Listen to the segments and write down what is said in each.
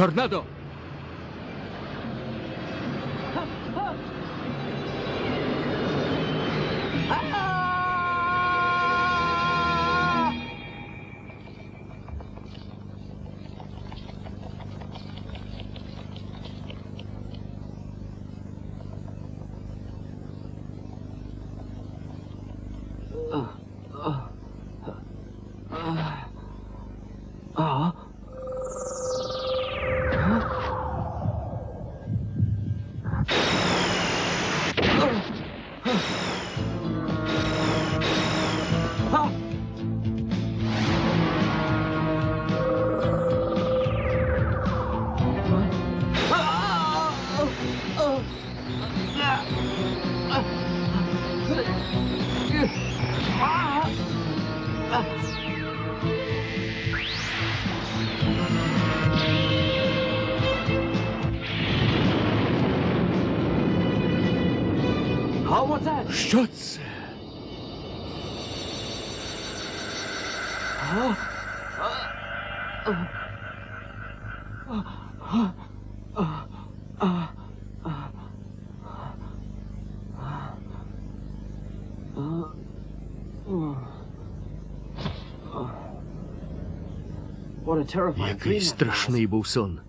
¡Tornado! Який страшний був сон.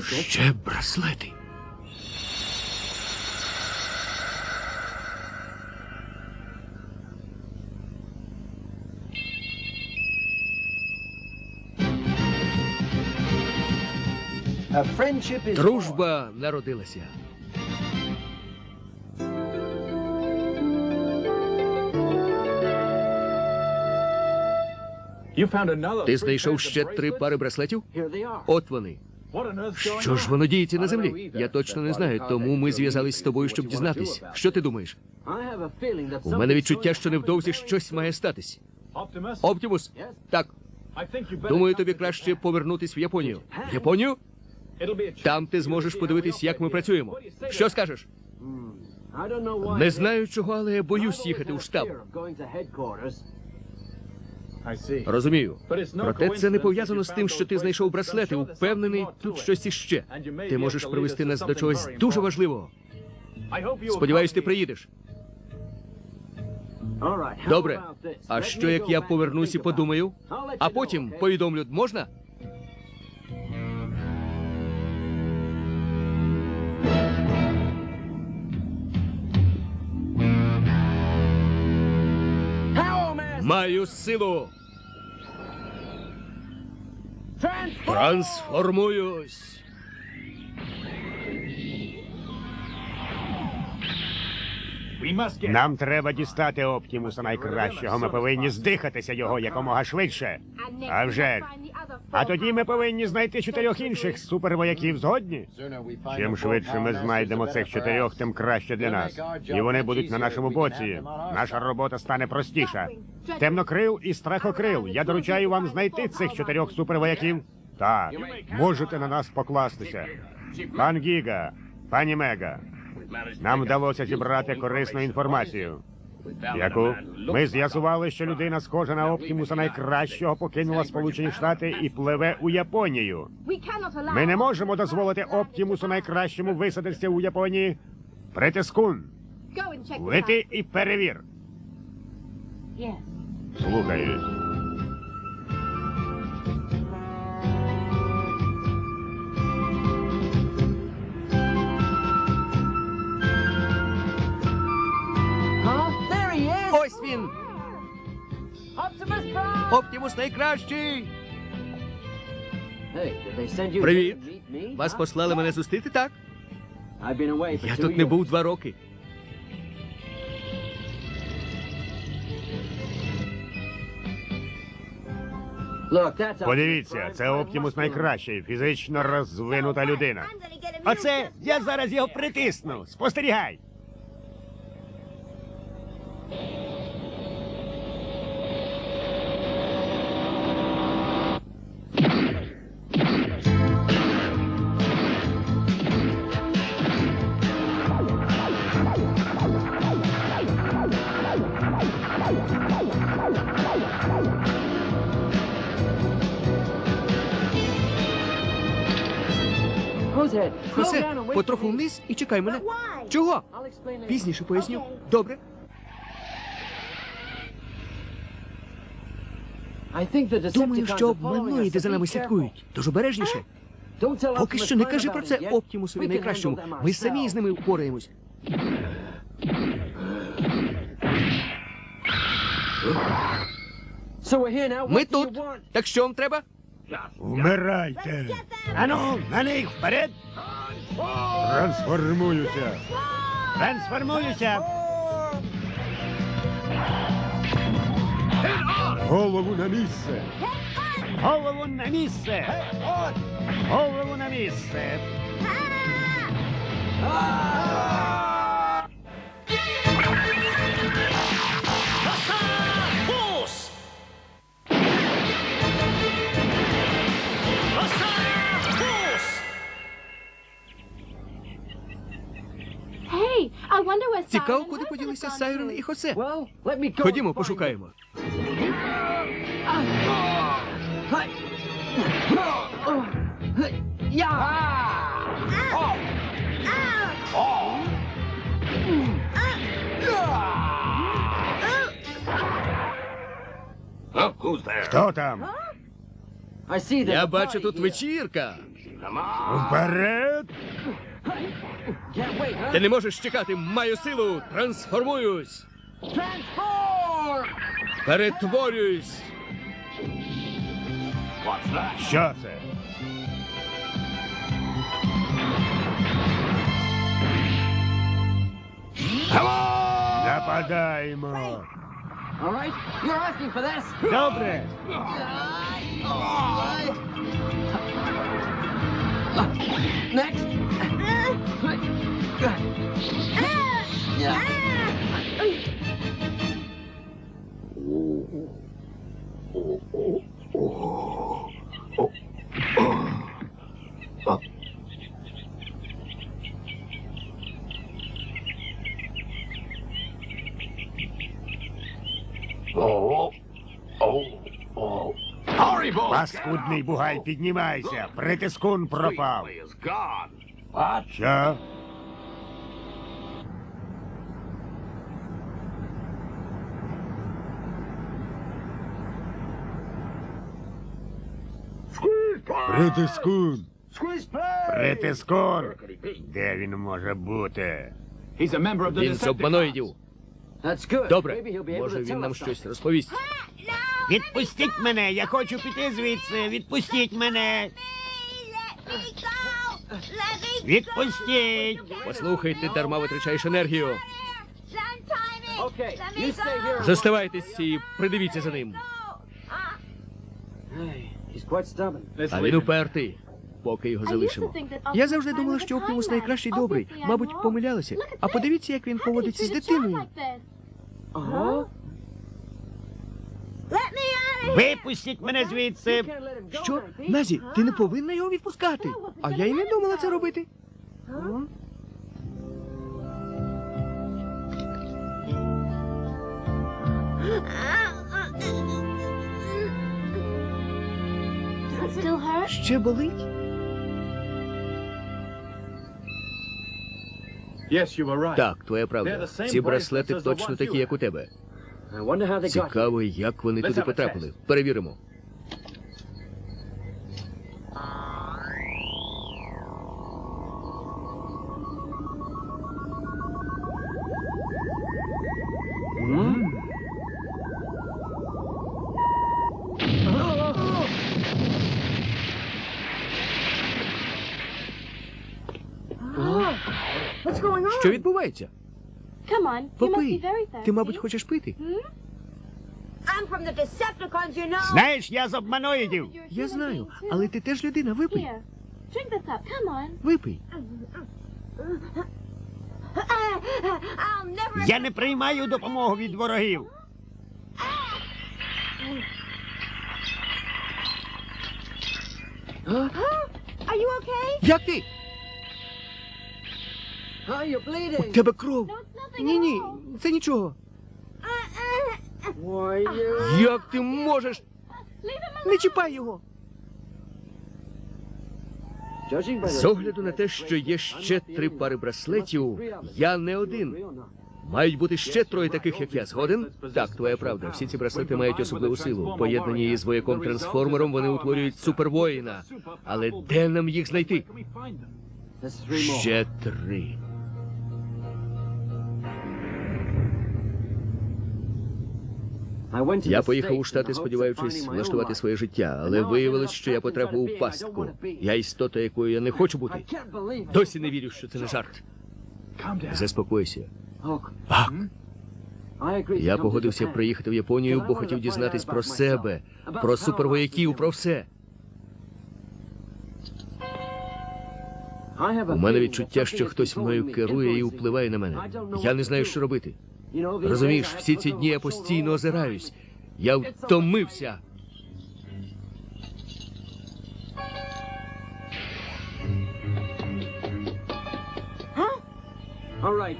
Ще браслети. Дружба народилася. Ти знайшов ще три пари браслетів? От вони. Що ж воно діється на землі? Я точно не знаю, тому ми зв'язались з тобою, щоб дізнатись. Що ти думаєш? У мене відчуття, що невдовзі щось має статись. Оптимус? Так. Думаю, тобі краще повернутись в Японію. В Японію? Там ти зможеш подивитись, як ми працюємо. Що скажеш? Не знаю чого, але я боюсь їхати у штаб. Розумію. Проте це не пов'язано з тим, що ти знайшов браслети. Упевнений, тут щось іще. Ти можеш привести нас до чогось дуже важливого. Сподіваюсь, ти приїдеш. Добре. А що як я повернусь і подумаю? А потім повідомлю, можна? Маю силу. Трансформуюсь. Нам треба дістати Оптімуса найкращого. Ми повинні здихатися його якомога швидше. А вже. А тоді ми повинні знайти чотирьох інших супервояків згодні. Чим швидше ми знайдемо цих чотирьох, тим краще для нас. І вони будуть на нашому боці. Наша робота стане простіша. Темнокрил і страхокрил. Я доручаю вам знайти цих чотирьох супервояків. Так, можете на нас покластися. Пан Гіга, пані Мега, нам вдалося зібрати корисну інформацію. Яку ми з'ясували, що людина, схожа на Оптімуса найкращого, покинула Сполучені Штати і пливе у Японію. Ми не можемо дозволити Оптімусу найкращому висадитися у Японії. Притискун, лети і перевір. Слухаюсь. Ось він! Оптімус найкращий! Привіт! Вас послали мене зустріти, так? Я тут не був два роки. Подивіться, це Оптімус найкращий, фізично розвинута людина. Оце я зараз його притисну. Спостерігай. Хосе, потроху вниз і чекай мене. Чого? Пізніше поясню. Добре. Думаю, що обманоїди за нами слідкують. Тож обережніше. Поки що не кажи про це Оптімусові найкращому. Ми самі з ними впораємось. Ми тут. Так що вам треба? Вмирайте. Ану, на них вперед. Трансформуюся. Трансформуюся. Голову на місце. Голову на місце. Голову на місце. Цікаво, куди поділися Сайрон і Хосе. Ходімо, пошукаємо. Хто там? Я бачу тут вечірка. Вперед! Ти не можеш чекати, маю силу, трансформуюсь. Перетворююсь. Що це? Нападаємо. Добре. Next. Oh, oh, oh. oh. Паскудний бугай, піднімайся. Притискун пропав. Що? Притискун. Притискун. Де він може бути? Він з обманоїдів. Добре, може він нам щось розповість. Відпустіть мене, я хочу піти звідси. Відпустіть мене. Відпустіть. Послухай, ти дарма витрачаєш енергію. Заставайтесь і придивіться за ним. А він упертий, поки його залишимо. Я завжди думала, що Оптимус найкращий добрий. Мабуть, помилялася. А подивіться, як він поводиться з дитиною. Випустіть мене звідси! Що? Назі, ти не повинна його відпускати. А я й не думала це робити. Ще болить? Так, твоя правда. Ці браслети точно такі, як у тебе. Цікаво, як вони туди потрапили. Перевіримо. Що відбувається? Попий. Ти, мабуть, хочеш пити? Знаєш, я з обманоїдів! Я знаю, але ти теж людина, випий. Випий. Я не приймаю допомогу від ворогів. Як ти? У тебе кров. Ні, ні, це нічого. Як ти можеш? Не чіпай його. З огляду на те, що є ще три пари браслетів, я не один. Мають бути ще троє таких, як я. Згоден? Так, твоя правда. Всі ці браслети мають особливу силу. Поєднані із вояком трансформером, вони утворюють супервоїна. Але де нам їх знайти? Ще три. Я поїхав у штати, сподіваючись влаштувати своє життя, але виявилось, що я потрапив у пастку. Я істота, якою я не хочу бути. Досі не вірю, що це не жарт. Заспокойся. Ак, я погодився приїхати в Японію, бо хотів дізнатись про себе, про супервояків, про все. У мене відчуття, що хтось мною керує і впливає на мене. Я не знаю, що робити. Розумієш, всі ці дні я постійно озираюсь. Я втомився.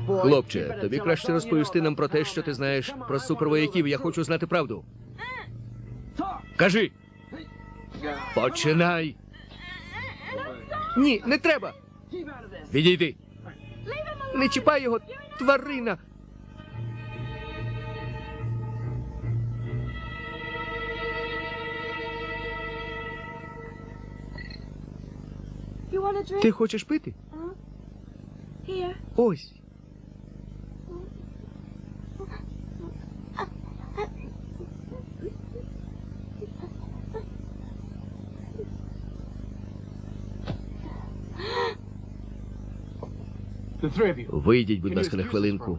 Хлопче, тобі краще розповісти нам про те, що ти знаєш про супервояків. Я хочу знати правду. Кажи. Починай. Ні, не треба. Відійди. Не чіпай його, тварина. Ти хочеш пити? Ось. Вийдіть, будь ласка, на хвилинку.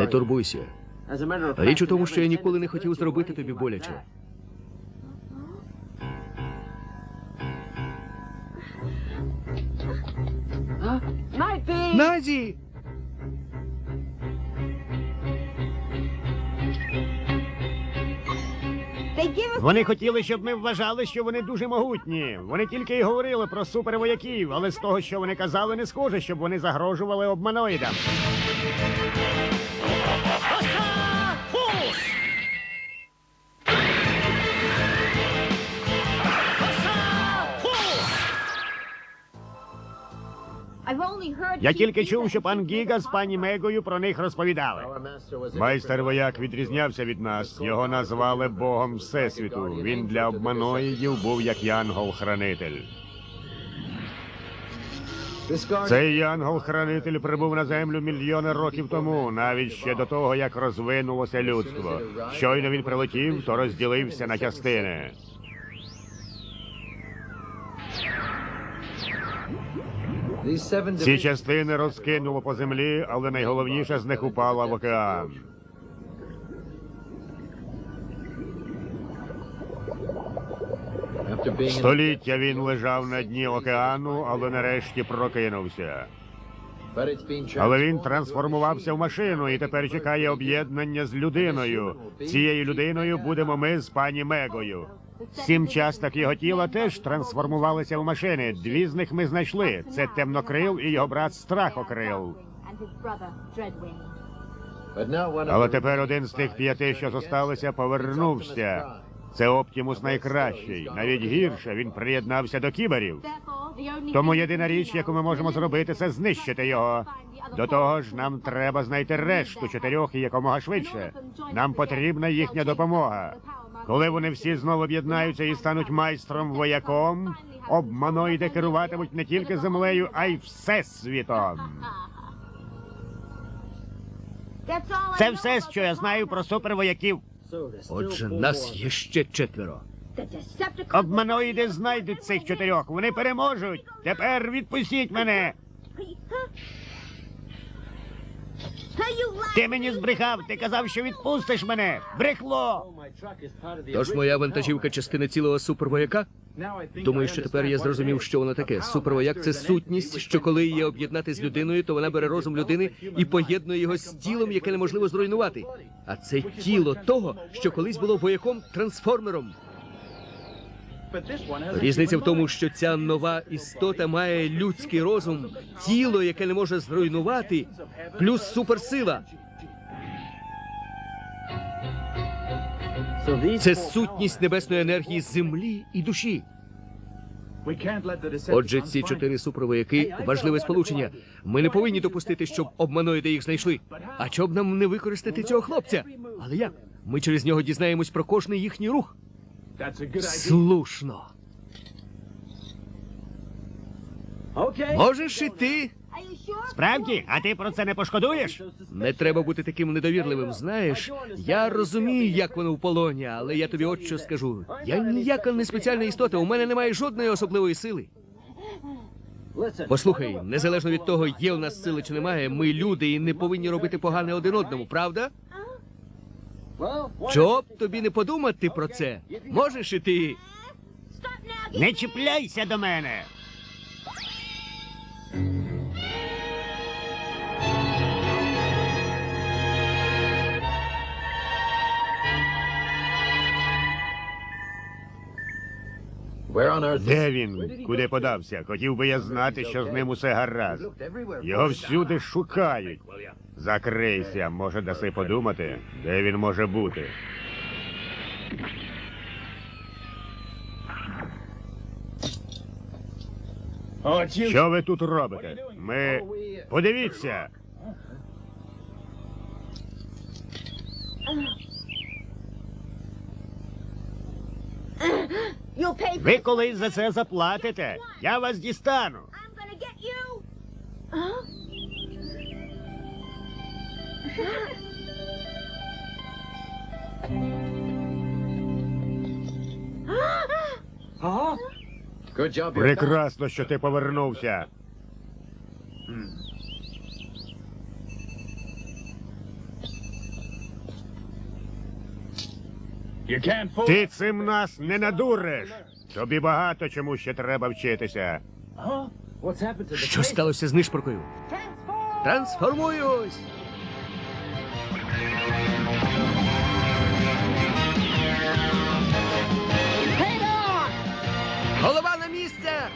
Не турбуйся. Річ у тому, що я ніколи не хотів зробити тобі боляче. Назі! Вони хотіли, щоб ми вважали, що вони дуже могутні. Вони тільки й говорили про супервояків, але з того, що вони казали, не схоже, щоб вони загрожували обманоїдам. Я тільки чув, що пан Гіга з пані Мегою про них розповідали. Майстер вояк відрізнявся від нас. Його назвали Богом Всесвіту. Він для обманоїдів був як янгол-хранитель. Цей янгол-хранитель прибув на землю мільйони років тому, навіть ще до того, як розвинулося людство. Щойно він прилетів, то розділився на частини. Ці частини розкинуло по землі, але найголовніше з них упала в океан. Століття він лежав на дні океану, але нарешті прокинувся. Але він трансформувався в машину і тепер чекає об'єднання з людиною. Цією людиною будемо ми з пані Мегою. Сім часток його тіла теж трансформувалися в машини. Дві з них ми знайшли. Це темнокрил і його брат Страхокрил. Але тепер один з тих п'яти, що зосталися, повернувся. Це Оптімус найкращий. Навіть гірше він приєднався до кіберів. Тому єдина річ, яку ми можемо зробити, це знищити його. До того ж, нам треба знайти решту чотирьох і якомога швидше. Нам потрібна їхня допомога. Коли вони всі знову об'єднаються і стануть майстром вояком, обманоїди керуватимуть не тільки землею, а й всесвітом. Це все, що я знаю про супервояків. Отже, нас є ще четверо. Обманоїди знайдуть цих чотирьох. Вони переможуть. Тепер відпустіть мене. Ти мені збрехав. Ти казав, що відпустиш мене. Брехло. Тож моя вантажівка частина цілого супервояка? Думаю, що тепер я зрозумів, що воно таке. Супервояк це сутність, що коли її об'єднати з людиною, то вона бере розум людини і поєднує його з тілом, яке неможливо зруйнувати. А це тіло того, що колись було вояком трансформером. Різниця в тому, що ця нова істота має людський розум, тіло, яке не може зруйнувати, плюс суперсила. Це сутність небесної енергії землі і душі. Отже, ці чотири супервояки важливе сполучення. Ми не повинні допустити, щоб обманоїди їх знайшли. А чоб нам не використати цього хлопця? Але як? Ми через нього дізнаємось про кожний їхній рух. Слушно. Можеш і ти. Справді, а ти про це не пошкодуєш? Не треба бути таким недовірливим. Знаєш, я розумію, як воно в полоні, але я тобі от що скажу. Я ніяка не спеціальна істота, у мене немає жодної особливої сили. Послухай, незалежно від того, є у нас сили чи немає, ми люди і не повинні робити погане один одному, правда? Щоб тобі не подумати про це, можеш і ти. Не чіпляйся до мене. Де він? Куди подався? Хотів би я знати, що з ним усе гаразд. Його всюди шукають. Закрийся, може, даси подумати, де він може бути. Що ви тут робите? Ми. Подивіться! Ви колись за це заплатите. Я вас дістану. Прекрасно, що ти повернувся. Ти цим нас не надуриш. Тобі багато чому ще треба вчитися. Що сталося з нишпоркою? Трансформуюсь! Голова на місце!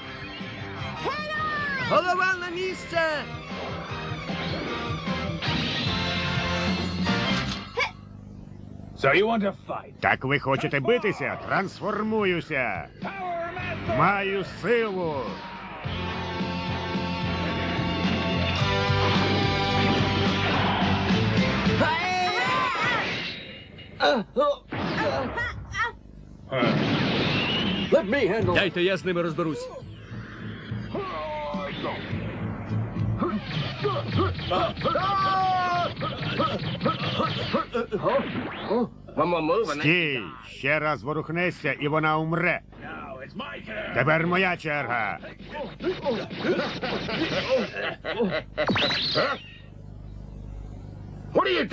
Голова на місце! Так ви хочете битися? Трансформуюся. Маю силу. Дайте я з ними розберусь. Стій! Ще раз ворухнешся, і вона умре. Тепер моя черга.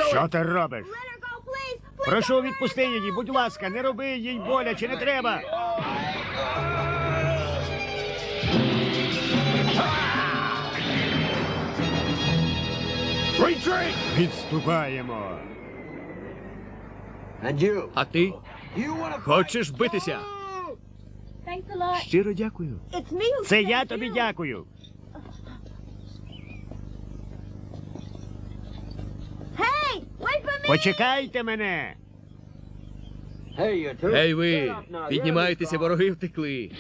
Що ти робиш? Прошу, відпусти її, будь ласка, не роби їй боляче, не треба. Відступаємо. А ти хочеш битися? Thanks a lot. Щиро дякую. It's me who Це я тобі дякую. Hey, wait for me. Почекайте мене. Ей ви! Піднімайтеся, вороги втекли.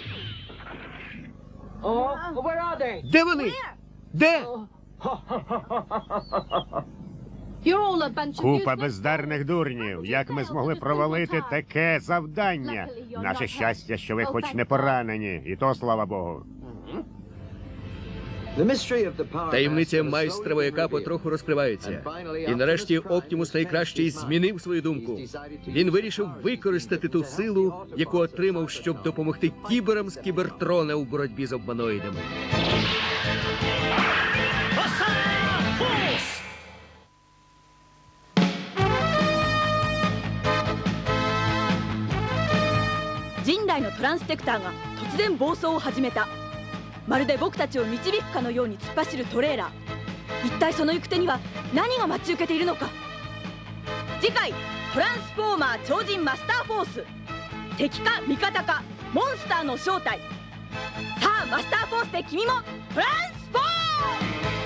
Де вони? Де? You're all a bunch of Купа бездарних дурнів. Як ми змогли провалити таке завдання? Наше щастя, що ви хоч не поранені, і то слава Богу. Таємниця майстра вояка потроху розкривається. І нарешті Оптімус найкращий змінив свою думку. Він вирішив використати ту силу, яку отримав, щоб допомогти кіберам з кібертрона у боротьбі з обманоїдами. 人類のトランステクターが突然暴走を始めた。まるで僕たちを導くかのように突っ走るトレーラー。一体その行く手には何が待ち受けているのか。次回「トランスフォーマー超人マスターフォース」敵か味方かモンスターの正体。さあマスターフォースで君もトランスフォーム！